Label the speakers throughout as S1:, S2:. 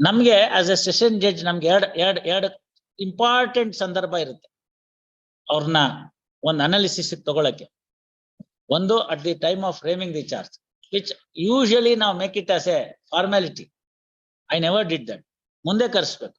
S1: ನಮ್ಗೆ as A session judge ನಮ್ಗೆ ಎರಡ್ ಎರಡ್ ಎರಡ್ ಇಂಪಾರ್ಟೆಂಟ್ ಸಂದರ್ಭ ಇರುತ್ತೆ. ಅವ್ರನ್ನ ಒಂದು ಅನಾಲಿಸಿಸ್ ತಗೊಳಕ್ಕೆ. ಒಂದು at the time of framing the charge which usually ನಾವು make it as a formality I never did that ಮುಂದೆ ಕರೆಸ್ಬೇಕು.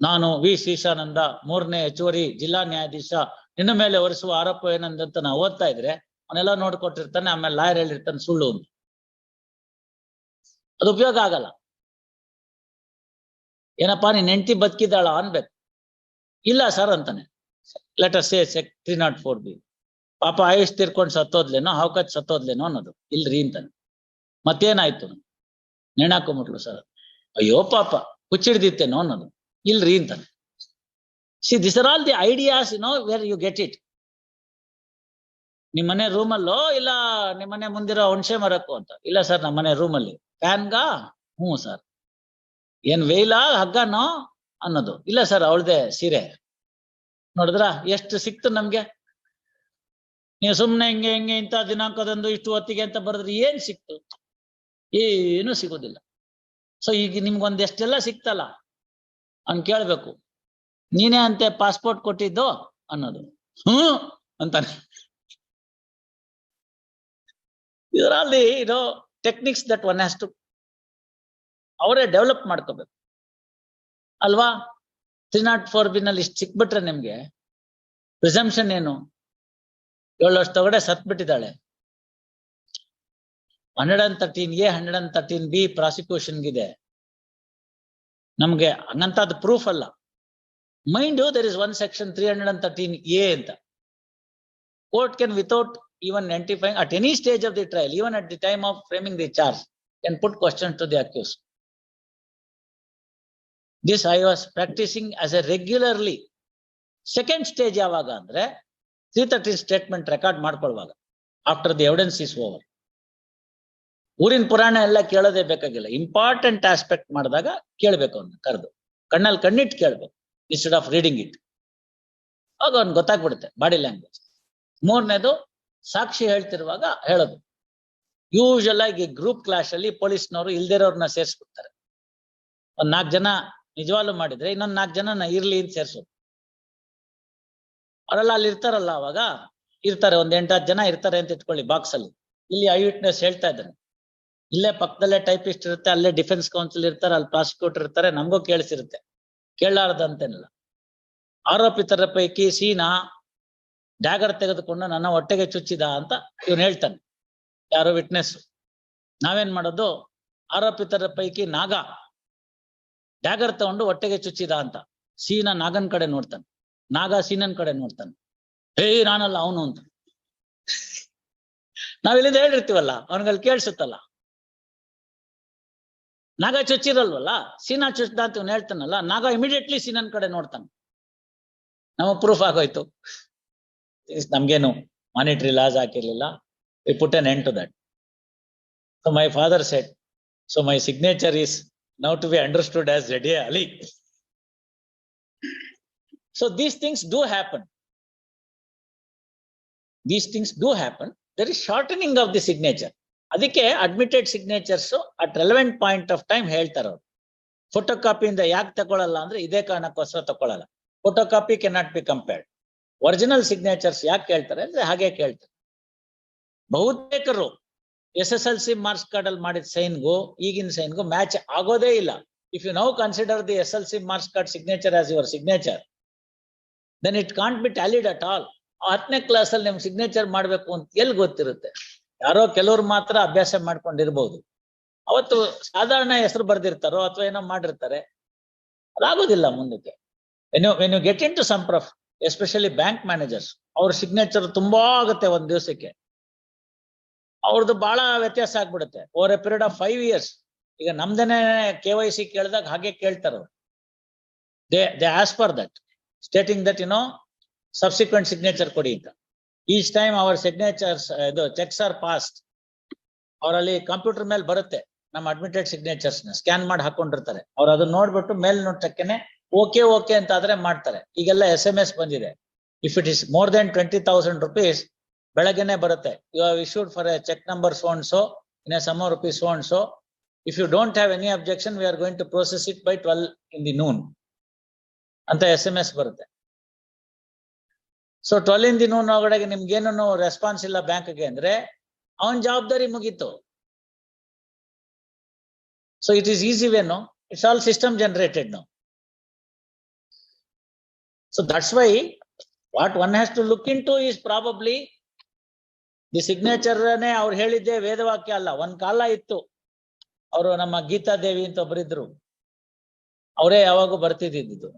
S1: ನಾನು ವಿ ಶ್ರೀಶಾನಂದ ಮೂರನೇ ಹೆಚ್ಚುವರಿ ಜಿಲ್ಲಾ ನ್ಯಾಯಾಧೀಶ, ನಿನ್ನ ಮೇಲೆ ಹೊರಿಸುವ ಆರೋಪ ಏನಂದಂತ ನಾವು ಓದ್ತಾ ಇದ್ರೆ, ಅವನೆಲ್ಲ ನೋಡ್ಕೊಟ್ಟಿರ್ತಾನೆ, ಆಮೇಲೆ ಲಾಯರ್ ಹೇಳಿರ್ತಾನೆ ಸುಳ್ಳು ಅಂತ. ಅದು ಉಪಯೋಗ ಆಗಲ್ಲ. ಏನಪ್ಪಾ, ನೀನ್ ಹೆಂಡತಿ ಬದುಕಿದ್ದಾಳ ಅನ್ಬೇಕು. ಇಲ್ಲ ಸರ್ ಅಂತಾನೆ. Letter say sec three not four B ಪಾಪ ಆಯುಷ್ ತೀರ್ಕೊಂಡು ಸತ್ತೋದ್ಲೇನೋ ಹಾವ್ಕಚ್ ಸತ್ತೋದ್ಲೇನೋ ಅನ್ನೋದು. ಇಲ್ರಿ ಅಂತಾನೆ. ಮತ್ತೇನಾಯ್ತು? ನೆಣಾಕೊಂಬಿಟ್ಲು ಸರ್. ಅಯ್ಯೋ ಪಾಪ, ಹುಚ್ಚಿಡ್ದಿತ್ತೇನೋ ಅನ್ನೋದು. ಇಲ್ರಿ ಅಂತಾನೆ. See this are all the ideas no where you get it ನಿಮ್ಮನೆ ರೂಮಲ್ಲೋ, ಇಲ್ಲ ನಿಮ್ಮನೆ ಮುಂದಿರೋ ಹುಣಸೆ ಮರಕ್ಕೋ ಅಂತ. ಇಲ್ಲ ಸರ್, ನಮ್ಮನೆ ರೂಮಲ್ಲಿ. ಫ್ಯಾನ್ಗಾ ಹ್ಞೂ ಸರ್. ಏನ್ ವೇಲ, ಹಗ್ಗನೋ ಅನ್ನೋದು. ಇಲ್ಲ ಸರ್, ಅವಳದೆ ಸೀರೆ. ನೋಡಿದ್ರ? ಎಷ್ಟು ಸಿಕ್ತು ನಮ್ಗೆ? ನೀವು ಸುಮ್ನೆ ಹಿಂಗೆ ಹಿಂಗೆ ಇಂಥ ದಿನಾಂಕದಂದು ಇಷ್ಟು ಹೊತ್ತಿಗೆ ಅಂತ ಬರೆದ್ರೆ ಏನ್ ಸಿಕ್ತು? ಏನು ಸಿಗೋದಿಲ್ಲ. ಸೊ ಈಗ ನಿಮ್ಗೊಂದ್ ಎಷ್ಟೆಲ್ಲ ಸಿಕ್ತಲ್ಲ? ಅವ್ನ್ ಕೇಳ್ಬೇಕು. ನೀನೇ ಅಂತೆ ಪಾಸ್ಪೋರ್ಟ್ ಕೊಟ್ಟಿದ್ದು ಅನ್ನೋದು. ಹ್ಮ್ ಅಂತಾನೆ. ಇದರಲ್ಲಿ ಇದು techniques that one has to ಅವರೇ ಡೆವಲಪ್ ಮಾಡ್ಕೋಬೇಕು. ಅಲ್ವಾ? ತ್ರೀ ನಾಟ್ ಫೋರ್ ಬಿನಲ್ಲಿ ಇಷ್ಟು ಸಿಕ್ಬಿಟ್ರೆ ನಿಮ್ಗೆ ಪ್ರಿಸಂಪ್ಷನ್ ಏನು? ಏಳು ವರ್ಷ ತಗಡೆ ಸತ್ ಬಿಟ್ಟಿದ್ದಾಳೆ. Hundred and thirteen A hundred and thirteen B ಪ್ರಾಸಿಕ್ಯೂಷನ್ಗಿದೆ ನಮ್ಗೆ ಹಂಗಂತ ಪ್ರೂಫ್ ಅಲ್ಲ. Mind there is one section three hundred and thirteen A ಅಂತ. Court can without even identifying at any stage of the trial even at the time of framing the charge can put question to the accused. This I was practising as a regularly second stage ಯಾವಾಗ ಅಂದ್ರೆ three thirty statement record ಮಾಡ್ಕೊಳ್ವಾಗ after the evidence is over ಊರಿನ ಪುರಾಣ ಎಲ್ಲ ಕೇಳೋದೇ ಬೇಕಾಗಿಲ್ಲ. Important aspect ಮಾಡಿದಾಗ ಕೇಳಬೇಕು ಅವ್ನ, ಕರೆದು. ಕಣ್ಣಲ್ಲಿ ಕಣ್ಣಿಟ್ಟು ಕೇಳಬೇಕು ಇನ್ಸ್ಟೆಡ್ ಆಫ್ ರೀಡಿಂಗ್ ಇಟ್ ಆಗ ಅವ್ನ್ ಗೊತ್ತಾಗ್ಬಿಡುತ್ತೆ ಬಾಡಿ ಲ್ಯಾಂಗ್ವೇಜ್ ಮೂರನೇದು, ಸಾಕ್ಷಿ ಹೇಳ್ತಿರುವಾಗ ಹೇಳೋದು. ಯೂಶಲ್ ಆಗಿ ಗ್ರೂಪ್ ಕ್ಲಾಶ್ ಅಲ್ಲಿ ಪೊಲೀಸ್ನವರು ಇಲ್ದಿರೋರ್ನ ಸೇರಿಸ್ಬಿಡ್ತಾರೆ. ಒಂದ್ ನಾಲ್ಕು ಜನ ನಿಜವಾಗ್ಲೂ ಮಾಡಿದ್ರೆ ಇನ್ನೊಂದು ನಾಲ್ಕು ಜನ ಇರ್ಲಿ ಅಂತ ಸೇರ್ಸೋದು. ಅವರೆಲ್ಲ ಅಲ್ಲಿ ಇರ್ತಾರಲ್ಲ ಅವಾಗ? ಇರ್ತಾರೆ, ಒಂದ್ ಎಂಟಾರು ಜನ ಇರ್ತಾರೆ ಅಂತ ಇಟ್ಕೊಳ್ಳಿ ಬಾಕ್ಸ್ ಅಲ್ಲಿ. ಇಲ್ಲಿ ಐ ವಿಟ್ನೆಸ್ ಹೇಳ್ತಾ ಇದ್ದಾರೆ. ಇಲ್ಲೇ ಪಕ್ಕದಲ್ಲೇ ಟೈಪಿಸ್ಟ್ ಇರುತ್ತೆ, ಅಲ್ಲೇ ಡಿಫೆನ್ಸ್ ಕೌನ್ಸಿಲ್ ಇರ್ತಾರೆ, ಅಲ್ಲಿ ಪ್ರಾಸಿಕ್ಯೂಟರ್ ಇರ್ತಾರೆ, ನಮಗೂ ಕೇಳಿಸಿರುತ್ತೆ. ಕೇಳಾರ್ದಂತೇನಿಲ್ಲ ಆರೋಪಿತರ ಪೈಕಿ ಸೀನಾ ಡ್ಯಾಗರ್ ತೆಗೆದುಕೊಂಡು ನನ್ನ ಹೊಟ್ಟೆಗೆ ಚುಚ್ಚಿದ ಅಂತ ಇವನು ಹೇಳ್ತಾನೆ. ಯಾರೋ ವಿಟ್ನೆಸ್ ನಾವೇನ್ ಮಾಡೋದು? ಆರೋಪಿತರ ಪೈಕಿ ನಾಗ. ಡ್ಯಾಗರ್ ತಗೊಂಡು ಹೊಟ್ಟೆಗೆ ಚುಚ್ಚಿದ ಅಂತ. ಸೀನ ನಾಗನ್ ಕಡೆ ನೋಡ್ತಾನೆ. ನಾಗ ಸೀನನ್ ಕಡೆ ನೋಡ್ತಾನೆ. ಹೇ, ನಾನಲ್ಲ ಅವನು ಅಂತ. ನಾವಿಲ್ಲಿಂದ ಹೇಳಿರ್ತೀವಲ್ಲ, ಅವನಿಗಲ್ಲಿ ಕೇಳಿಸುತ್ತಲ್ಲ. ನಾಗ ಚುಚ್ಚಿರಲ್ವಲ್ಲ? ಸೀನಾ ಚುಚ್ಚಿದ ಅಂತ ಹೇಳ್ತಾನಲ್ಲ, ನಾಗ ಇಮಿಡಿಯೇಟ್ಲಿ ಸೀನನ್ ಕಡೆ ನೋಡ್ತಾನೆ. ನಮ್ಮ ಪ್ರೂಫ್ ಆಗೋಯ್ತು. ನಮ್ಗೇನು monetary loss ಹಾಕಿರ್ಲಿಲ್ಲ. We put an end to that so my father set so my signature is now to be understood as readily so these things do happen these things do happen there is shortening of the signature ಅದಕ್ಕೆ admitted signatures at relevant point of time ಹೇಳ್ತಾರೆ ಅವ್ರು. Photo ಕಾಪಿಯಿಂದ ಯಾಕೆ ತಗೊಳಲ್ಲ ಅಂದ್ರೆ ಇದೇ ಕಾರಣಕ್ಕೋಸ್ಕರ ತಗೊಳಲ್ಲ. Photo copy can not be compared original signatures ಯಾಕೆ ಕೇಳ್ತಾರೆ ಅಂದ್ರೆ ಹಾಗೆ ಕೇಳ್ತಾರೆ. ಬಹುತೇಕರು S S L C marks card ಅಲ್ಲಿ ಮಾಡಿದ ಸೈನ್ಗೂ ಈಗಿನ ಸೈನ್ಗೂ ಮ್ಯಾಚ್ ಆಗೋದೇ ಇಲ್ಲ. If you now consider the S L C marks card signature as your signature then it can't be tallied at all ಹತ್ತನೇ ಕ್ಲಾಸ್ ಅಲ್ಲಿ ನಿಮ್ಗೆ ಸಿಗ್ನೇಚರ್ ಮಾಡ್ಬೇಕು ಅಂತ ಎಲ್ಲಿ ಗೊತ್ತಿರುತ್ತೆ? ಯಾರೋ ಕೆಲವ್ರು ಮಾತ್ರ ಅಭ್ಯಾಸ ಮಾಡ್ಕೊಂಡಿರ್ಬೋದು. ಅವತ್ತು ಸಾಧಾರಣ ಹೆಸರು ಬರ್ದಿರ್ತಾರೋ ಅಥವಾ ಏನೋ ಮಾಡಿರ್ತಾರೆ ಅದಾಗೋದಿಲ್ಲ ಮುಂದಕ್ಕೆ. When you get into some proof especially bank managers ಅವ್ರ ಸಿಗ್ನೇಚರ್ ತುಂಬಾ ಆಗುತ್ತೆ ಒಂದ್ ದಿವಸಕ್ಕೆ. ಅವ್ರದ್ದು ಬಹಳ ವ್ಯತ್ಯಾಸ ಆಗ್ಬಿಡುತ್ತೆ. Over a period of five years ಈಗ ನಮ್ದೇನೆ ಕೆ ವೈ ಸಿ ಕೇಳಿದಾಗ ಹಾಗೆ ಕೇಳ್ತಾರ they they as for that stating that you know subsequent signature ಕೊಡಿ ಅಂತ. ಈಚ್ ಟೈಮ್ ಅವರ್ ಸಿಗ್ನೇಚರ್ಸ್ ಇದು ಚೆಕ್ಸ್ ಆರ್ ಪಾಸ್ಟ್ ಅವರಲ್ಲಿ ಕಂಪ್ಯೂಟರ್ ಮೇಲೆ ಬರುತ್ತೆ ನಮ್ಮ ಅಡ್ಮಿಟೆಡ್ ಸಿಗ್ನೇಚರ್ಸ್ನ ಸ್ಕ್ಯಾನ್ ಮಾಡಿ ಹಾಕೊಂಡಿರ್ತಾರೆ. ಅವ್ರು ಅದನ್ನ ನೋಡ್ಬಿಟ್ಟು ಮೇಲ್ ನೋಟಕ್ಕೆನೆ ಓಕೆ ಓಕೆ ಅಂತ ಆದ್ರೆ ಮಾಡ್ತಾರೆ. ಈಗೆಲ್ಲ ಎಸ್ ಎಂ ಎಸ್ ಬಂದಿದೆ. If it is more than twenty thousand rupees ಬೆಳಗ್ಗೆನೆ ಬರುತ್ತೆ. You issued for a cheque number so and so in a sum of rupees so and so if you don't have any objection we are going to process it by twelve in the noon ಅಂತ S ಬರುತ್ತೆ. So twelve in the noon ಒಳಗಡೆ ನಿಮ್ಗೇನೂ response ಇಲ್ಲ ಬ್ಯಾಂಕ್ಗೆ ಅಂದ್ರೆ, ಅವನ್ ಜವಾಬ್ದಾರಿ ಮುಗೀತು. So it is easy ವೇನು it's all system generated no so that's why what one has to look into is probably the ಸಿಗ್ನೇಚರ್ನೇ ಅವ್ರು ಹೇಳಿದ್ದೆ ವೇದವಾಕ್ಯ ಅಲ್ಲ. ಒಂದ್ ಕಾಲ ಇತ್ತು. ಅವರು ನಮ್ಮ ಗೀತಾ ದೇವಿ ಅಂತ ಒಬ್ಬರಿದ್ರು ಅವರೇ ಯಾವಾಗೂ ಬರ್ತಿದ್ದಿದ್ದು.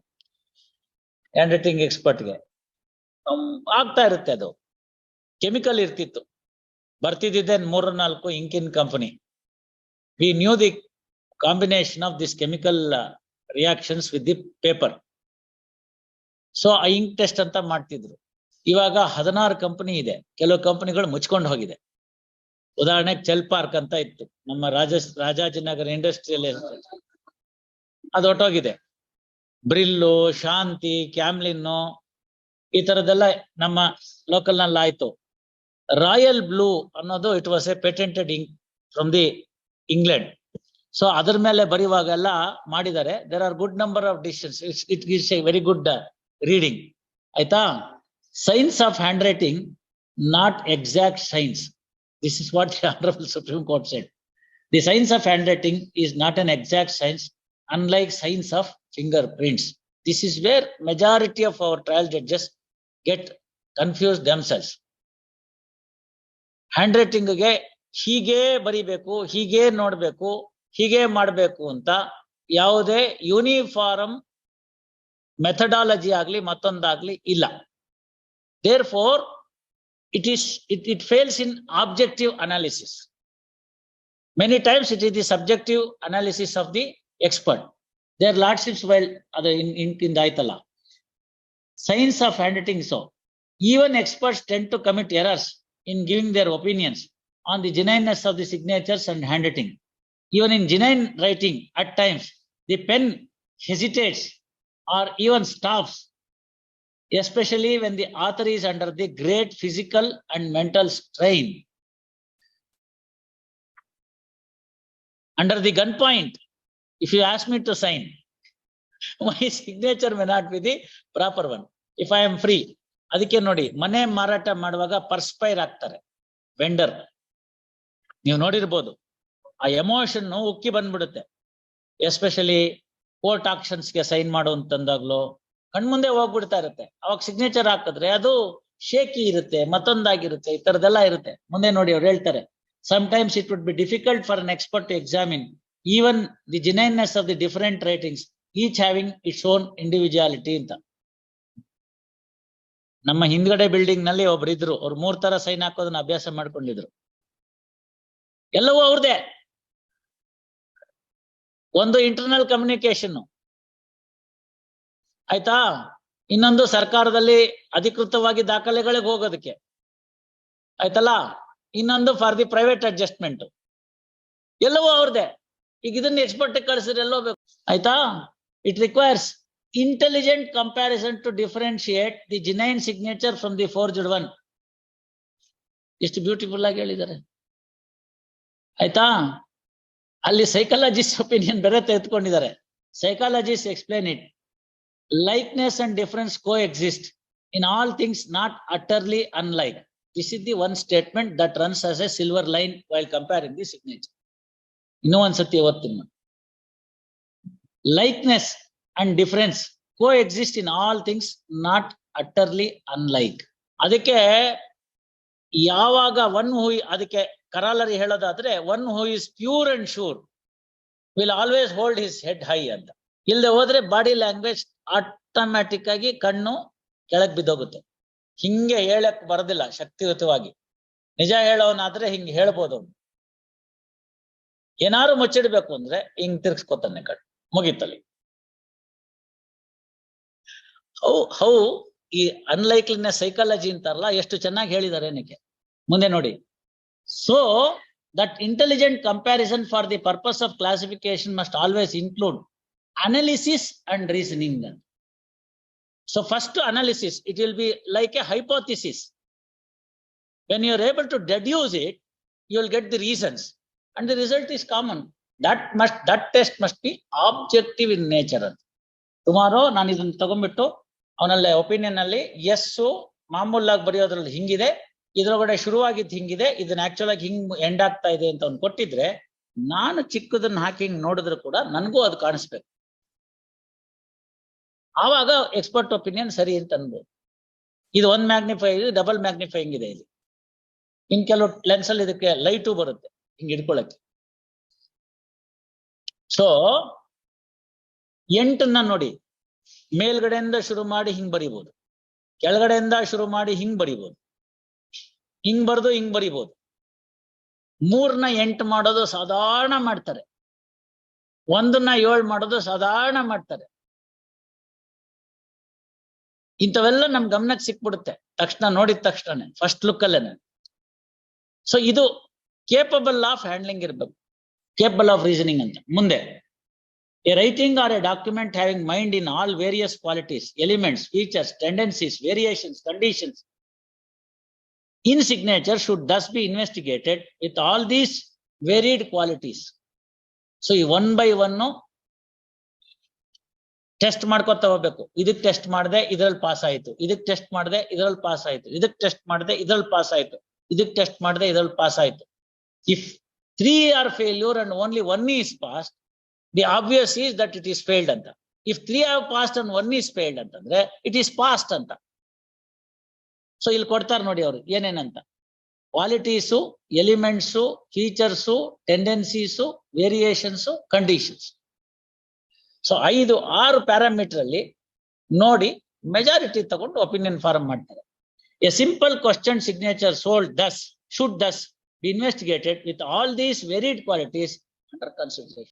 S1: ಹ್ಯಾಂಡ್ ರೈಟಿಂಗ್ ಎಕ್ಸ್ಪರ್ಟ್ಗೆ ಆಗ್ತಾ ಇರುತ್ತೆ ಅದು. ಕೆಮಿಕಲ್ ಇರ್ತಿತ್ತು. ಬರ್ತಿದ್ದಿದ್ದೆ ಮೂರು ನಾಲ್ಕು ಇಂಕಿನ್ company we knew the combination of this chemical reactions with the paper so ಆ ಇಂಕ್ ಟೆಸ್ಟ್ ಅಂತ ಮಾಡ್ತಿದ್ರು. ಇವಾಗ ಹದಿನಾರು ಕಂಪನಿ ಇದೆ. ಕೆಲವು ಕಂಪನಿಗಳು ಮುಚ್ಕೊಂಡು ಹೋಗಿದೆ. ಉದಾಹರಣೆಗೆ ಚೆಲ್ ಪಾರ್ಕ್ ಅಂತ ಇತ್ತು. ನಮ್ಮ ರಾಜ, ರಾಜಾಜಿನಗರ್ ಇಂಡಸ್ಟ್ರಿಯಲ್ ಅದು ಹೊಟ್ಟೋಗಿದೆ ಬ್ರಿಲ್ಲು ಶಾಂತಿ ಕ್ಯಾಮ್ಲಿನ್ನು ಈ ತರದೆಲ್ಲ ನಮ್ಮ ಲೋಕಲ್ನಲ್ಲಿ ಆಯ್ತು ರಾಯಲ್ ಬ್ಲೂ ಅನ್ನೋದು it was a patented ink from the England so ಅದ್ರ ಮೇಲೆ ಬರೆಯುವಾಗೆಲ್ಲ ಮಾಡಿದ್ದಾರೆ. There are good number of decisions it gives a very good reading ಆಯ್ತಾ? science of handwriting not exact science this is what the honourable Supreme Court said the science of handwriting is not an exact science unlike science of fingerprints this is where majority of our trial judges get confuse themselves hand ರೈಟಿಂಗ್ಗೆ ಹೀಗೆ ಬರಿಬೇಕು ಹೀಗೆ ನೋಡ್ಬೇಕು ಹೀಗೆ ಮಾಡ್ಬೇಕು ಅಂತ ಯಾವುದೇ uniform methodology ಆಗ್ಲಿ ಮತ್ತೊಂದಾಗ್ಲಿ ಇಲ್ಲ Therefore, it is it, it fails in objective analysis. Many times it is the subjective analysis of the expert. Their lordships while well, in, in, in the Ayatollah. Science of handwriting so. Even experts tend to commit errors in giving their opinions on the genuineness of the signatures and handwriting. Even in genuine writing, at times, the pen hesitates or even stops especially when the author is under the great physical and mental strain. Under the gunpoint, if you ask me to sign, my signature may not be the proper one. If I am free, ಅದಕ್ಕೆ ನೋಡಿ ಮನೆ ಮಾರಾಟ ಮಾಡುವಾಗ ಪರ್ಸ್ಪೈರ್ ಆಗ್ತಾರೆ vendor ನೀವು ನೋಡಿರ್ಬೋದು ಆ emotion ಉಕ್ಕಿ ಬಂದ್ಬಿಡುತ್ತೆ ಎಸ್ಪೆಷಲಿ ಕೋರ್ಟ್ ಆಕ್ಷನ್ಸ್ಗೆ ಸೈನ್ ಮಾಡು ಅಂತಂದಾಗ್ಲೋ ಕಣ್ಮುಂದೆ ಹೋಗ್ಬಿಡ್ತಾ ಇರುತ್ತೆ. ಅವಾಗ ಸಿಗ್ನೇಚರ್ ಹಾಕಿದ್ರೆ ಅದು ಶೇಕಿ ಇರುತ್ತೆ, ಮತ್ತೊಂದಾಗಿರುತ್ತೆ, ಈ ತರದೆಲ್ಲ ಇರುತ್ತೆ. ಮುಂದೆ ನೋಡಿ ಅವ್ರು ಹೇಳ್ತಾರೆ. Sometimes it would be difficult for an expert to examine even the genuineness of the different writings each having its own individuality ಅಂತ. ನಮ್ಮ ಹಿಂದ್ಗಡೆ ಬಿಲ್ಡಿಂಗ್ನಲ್ಲಿ ಒಬ್ರು ಇದ್ರು, ಅವ್ರು ಮೂರ್ ತರ ಸೈನ್ ಹಾಕೋದನ್ನ ಅಭ್ಯಾಸ ಮಾಡ್ಕೊಂಡಿದ್ರು. ಎಲ್ಲವೂ ಅವ್ರದೇ. ಒಂದು ಇಂಟರ್ನಲ್ ಕಮ್ಯುನಿಕೇಶನ್ ಆಯ್ತಾ? ಇನ್ನೊಂದು ಸರ್ಕಾರದಲ್ಲಿ ಅಧಿಕೃತವಾಗಿ ದಾಖಲೆಗಳಿಗೆ ಹೋಗೋದಕ್ಕೆ. ಆಯ್ತಲ್ಲ? ಇನ್ನೊಂದು ಫಾರ್ ದಿ ಪ್ರೈವೇಟ್ ಅಡ್ಜಸ್ಟ್ಮೆಂಟ್ ಎಲ್ಲವೂ ಅವ್ರದೇ. ಈಗ ಇದನ್ನ ಎಕ್ಸ್ಪರ್ಟ್ ಕಳಿಸಿದ್ರೆ ಎಲ್ಲೋ ಬೇಕು. ಆಯ್ತಾ? It requires intelligent comparison to differentiate the genuine signature from the forged one ಎಷ್ಟು ಬ್ಯೂಟಿಫುಲ್ ಆಗಿ ಹೇಳಿದ್ದಾರೆ. ಆಯ್ತಾ? ಅಲ್ಲಿ ಸೈಕಾಲಜಿಸ್ಟ್ ಒಪಿನಿಯನ್ ಬೇರೆ ತೆಗೆದುಕೊಂಡಿದ್ದಾರೆ. Psychologist explain it likeness and difference coexist in all things not utterly unlike this is the one statement that runs as a silver line while comparing the signature ಇನ್ನೂ ಒಂದ್ಸತಿ ಓದ್ತೀನಿ likeness and difference coexist in all things not utterly unlike ಅದಕ್ಕೆ ಯಾವಾಗ one who ಅದಕ್ಕೆ corollary ಹೇಳೋದಾದ್ರೆ one who is pure and sure will always hold his head high ಅಂತ. ಇಲ್ಲದೆ ಹೋದ್ರೆ ಬಾಡಿ ಲ್ಯಾಂಗ್ವೇಜ್ ಆಟೋಮ್ಯಾಟಿಕ್ ಆಗಿ ಕಣ್ಣು ಕೆಳಗ್ ಬಿದ್ದೋಗುತ್ತೆ. ಹಿಂಗೆ ಹೇಳಕ್ ಬರೋದಿಲ್ಲ ಶಕ್ತಿಯುತವಾಗಿ. ನಿಜ ಹೇಳೋನಾದ್ರೆ ಹಿಂಗೆ ಹೇಳ್ಬೋದು ಅವ್ನು. ಏನಾರು ಮುಚ್ಚಿಡ್ಬೇಕು ಅಂದ್ರೆ ಹಿಂಗ್ ತಿರ್ಗ್ಸ್ಕೊತಾನೆ ಕಣ್ಣು, ಮುಗಿತಲ್ಲಿ. ಹೌ ಹೌ ಈ ಅನ್ಲೈಕ್ಲಿನ ಸೈಕಾಲಜಿ ಅಂತಾರಲ್ಲ, ಎಷ್ಟು ಚೆನ್ನಾಗಿ ಹೇಳಿದ್ದಾರೆ ಏನಕ್ಕೆ? ಮುಂದೆ ನೋಡಿ. So that intelligent comparison for the purpose of classification must always include analysis and reasoning so first analysis it will be like a hypothesis when you are able to deduce it you will get the reasons and the result is common that must that test must be objective in nature ಅಂತ tomorrow ನಾನು ಇದನ್ನ ತಗೊಂಡ್ಬಿಟ್ಟು ಅವನಲ್ಲಿ opinion ಅಲ್ಲಿ S ಮಾಮೂಲಾಗಿ ಬರೆಯೋದ್ರಲ್ಲಿ ಹಿಂಗಿದೆ, ಇದ್ರೊಳಗಡೆ ಶುರುವಾಗಿದ್ದು ಹಿಂಗಿದೆ, ಇದನ್ನ ಆಕ್ಚುಲ್ ಆಗಿ ಹಿಂಗ್ ಎಂಡ್ ಆಗ್ತಾ ಇದೆ ಅಂತ ಅವ್ನು ಕೊಟ್ಟಿದ್ರೆ, ನಾನು ಚಿಕ್ಕದನ್ನ ಹಾಕಿ ಹಿಂಗ್ ನೋಡಿದ್ರು ಕೂಡ, ನನಗೂ ಅದು ಕಾಣಿಸ್ಬೇಕು. ಆವಾಗ ಎಕ್ಸ್ಪರ್ಟ್ ಒಪಿನಿಯನ್ ಸರಿ ಅಂತ ಅನ್ಬೋದು ಇದು ಒಂದ್ ಮ್ಯಾಗ್ನಿಫೈ ಇದು ಡಬಲ್ ಮ್ಯಾಗ್ನಿಫೈಯಿಂಗ್ ಇದೆ ಇಲ್ಲಿ. ಇನ್ ಕೆಲವು ಲೆನ್ಸ್ ಅಲ್ಲಿ ಇದಕ್ಕೆ ಲೈಟು ಬರುತ್ತೆ, ಹಿಂಗ್ ಹಿಡ್ಕೊಳಕ್ಕೆ. ಸೊ ಎಂಟನ್ನ ನೋಡಿ, ಮೇಲ್ಗಡೆಯಿಂದ ಶುರು ಮಾಡಿ ಹಿಂಗ್ ಬರಿಬೋದು. ಕೆಳಗಡೆಯಿಂದ ಶುರು ಮಾಡಿ ಹಿಂಗ್ ಬರಿಬೋದು. ಹಿಂಗ್ ಬರ್ದು ಹಿಂಗ್ ಬರಿಬೋದು. ಮೂರ್ನ ಎಂಟು ಮಾಡೋದು ಸಾಧಾರಣ ಮಾಡ್ತಾರೆ. ಒಂದನ್ನ ಏಳು ಮಾಡೋದು ಸಾಧಾರಣ ಮಾಡ್ತಾರೆ. ಇಂಥವೆಲ್ಲ ನಮ್ಮ ಗಮನಕ್ಕೆ ಸಿಕ್ಬಿಡುತ್ತೆ. ತಕ್ಷಣ ನೋಡಿದ ತಕ್ಷಣನೇ ಫಸ್ಟ್ ಲುಕ್ ಅಲ್ಲೇನೆ. ಸೊ ಇದು ಕೇಪಬಲ್ ಆಫ್ ಹ್ಯಾಂಡ್ಲಿಂಗ್ ಇರಬೇಕು. ಕೇಪಬಲ್ ಆಫ್ ರೀಸನಿಂಗ್ ಅಂತ. ಮುಂದೆ a writing or a document having mind in all various qualities elements features tendencies variations conditions in signature should thus be investigated with all these varied qualities so ಈ one by one test ಮಾಡ್ಕೊತ ಹೋಗ್ಬೇಕು. ಇದಕ್ test ಮಾಡಿದೆ, ಇದ್ರಲ್ಲಿ pass ಆಯ್ತು. ಇದಕ್ test ಮಾಡಿದೆ, ಇದ್ರಲ್ಲಿ ಪಾಸ್ ಆಯ್ತು. ಇದಕ್ ಟೆಸ್ಟ್ ಮಾಡಿದೆ, ಇದ್ರಲ್ಲಿ ಪಾಸ್ ಆಯ್ತು. ಇದಕ್ ಟೆಸ್ಟ್ ಮಾಡಿದೆ, ಇದ್ರಲ್ಲಿ ಪಾಸ್ ಆಯ್ತು. If three are failure and only one is pass the obvious is that it is failed ಅಂತ. If three are passed and one is failed ಅಂತಂದ್ರೆ ಇಟ್ ಈಸ್ ಪಾಸ್ಟ್ ಅಂತ. ಸೊ ಇಲ್ಲಿ ಕೊಡ್ತಾರೆ ನೋಡಿ ಅವರು, ಏನೇನಂತ. Qualities elements features tendencies variations conditions so ಐದು, ಆರು parameter ಅಲ್ಲಿ ನೋಡಿ ಮೆಜಾರಿಟಿ ತಗೊಂಡು ಒಪಿನಿಯನ್ ಫಾರ್ಮ್ ಮಾಡ್ತಾರೆ. A simple question signature should thus should thus be investigated with all these varied qualities under consideration